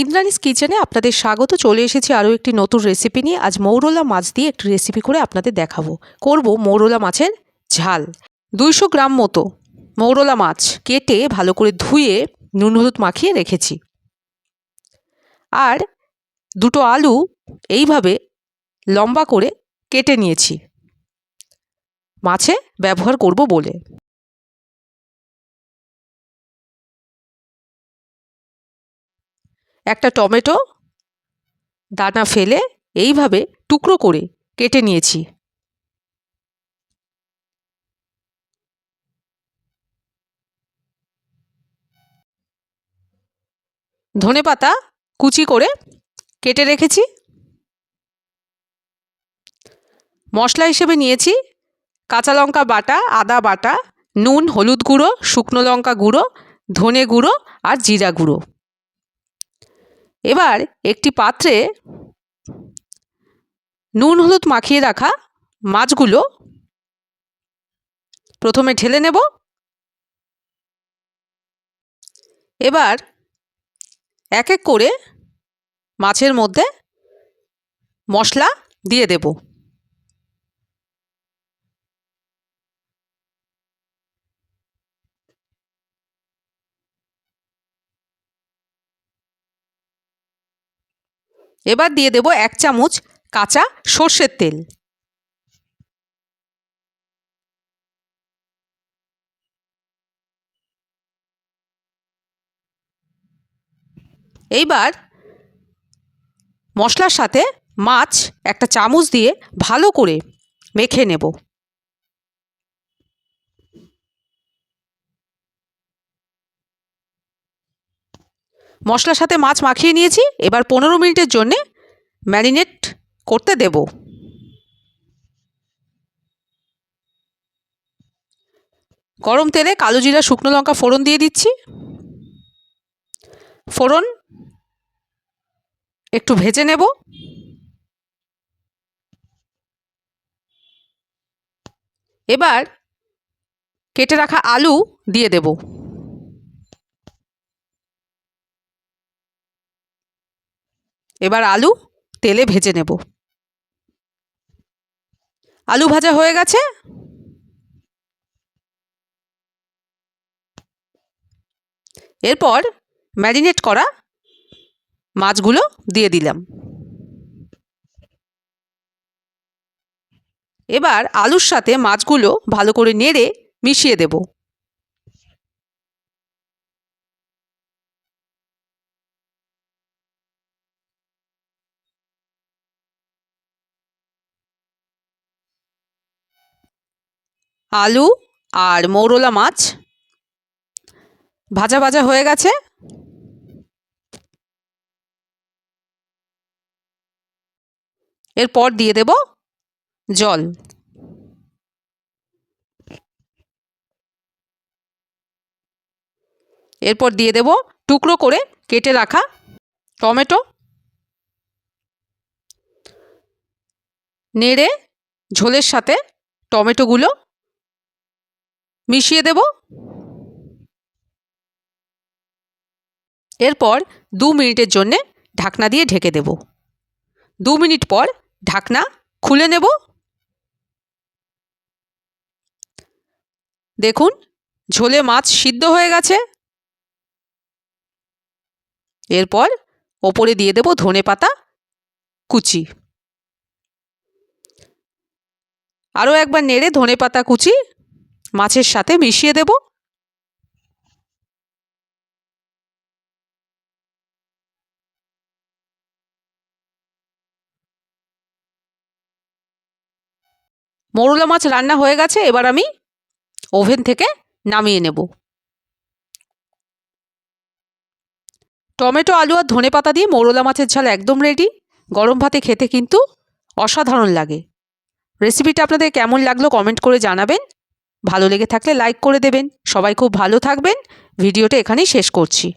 ইন্দ্রানিস কিচেনে আপনাদের স্বাগত। চলে এসেছি আরও একটি নতুন রেসিপি নিয়ে। আজ মৌরলা মাছ দিয়ে একটি রেসিপি করে আপনাদের দেখাবো। করব মৌরলা মাছের ঝাল। দুইশো গ্রাম মতো মৌরলা মাছ কেটে ভালো করে ধুয়ে নুন হলুদ মাখিয়ে রেখেছি। আর দুটো আলু এইভাবে লম্বা করে কেটে নিয়েছি। মাছে ব্যবহার করব বলে। একটা টমেটো দানা ফেলে এইভাবে টুকরো করে কেটে নিয়েছি। ধনে পাতা কুচি করে কেটে রেখেছি। মশলা হিসেবে নিয়েছি কাঁচা লঙ্কা বাটা, আদা বাটা, নুন, হলুদ গুঁড়ো, শুকনো লঙ্কা গুঁড়ো, ধনে গুঁড়ো আর জিরা গুঁড়ো। এবার একটি পাত্রে নুন হলুদ মাখিয়ে রাখা মাছগুলো প্রথমে ঢেলে নেব। এবার এক এক করে মাছের মধ্যে মশলা দিয়ে দেব। এবার দিয়ে দেব এক চামচ কাঁচা সর্ষের তেল। এইবার মশলার সাথে মাছ একটা চামচ দিয়ে ভালো করে মেখে নেব। মশলার সাথে মাছ মাখিয়ে নিয়েছি, এবার পনেরো মিনিটের জন্যে ম্যারিনেট করতে দেব। গরম তেলে কালো জিরা, শুকনো লঙ্কা ফোড়ন দিয়ে দিচ্ছি। ফোড়ন একটু ভেজে নেব। এবার কেটে রাখা আলু দিয়ে দেব। এবার আলু তেলে ভেজে নেব। আলু ভাজা হয়ে গেছে? এরপর ম্যারিনেট করা মাছগুলো দিয়ে দিলাম। এবার আলুর সাথে মাছগুলো ভালো করে নেড়ে মিশিয়ে দেব। আলু আর মৌরলা মাছ। ভাজা ভাজা হয়ে গেছে। এরপর দিয়ে দেব জল। এরপর দিয়ে দেব টুকরো করে কেটে রাখা টমেটো। নেড়ে ঝোলের সাথে টমেটোগুলো মিশিয়ে দেব। এরপর দু মিনিটের জন্যে ঢাকনা দিয়ে ঢেকে দেব। দু মিনিট পর ঢাকনা খুলে নেব। দেখুন, ঝোলে মাছ সিদ্ধ হয়ে গেছে। এরপর ওপরে দিয়ে দেব ধনে পাতা, কুচি। আরও একবার নেড়ে ধনে পাতা, কুচি মাছের সাথে মিশিয়ে দেব। মৌরলা মাছ রান্না হয়ে গেছে, এবার আমি ওভেন থেকে নামিয়ে নেব। টমেটো, আলু আর ধনে পাতা দিয়ে মৌরলা মাছের ঝাল একদম রেডি গরম ভাতে খেতে কিন্তু অসাধারণ লাগে। রেসিপিটা আপনাদের কেমন লাগল কমেন্ট করে জানাবেন। ভালো লেগে থাকলে লাইক করে দেবেন। সবাই খুব ভালো থাকবেন। ভিডিওটা এখানেই শেষ করছি।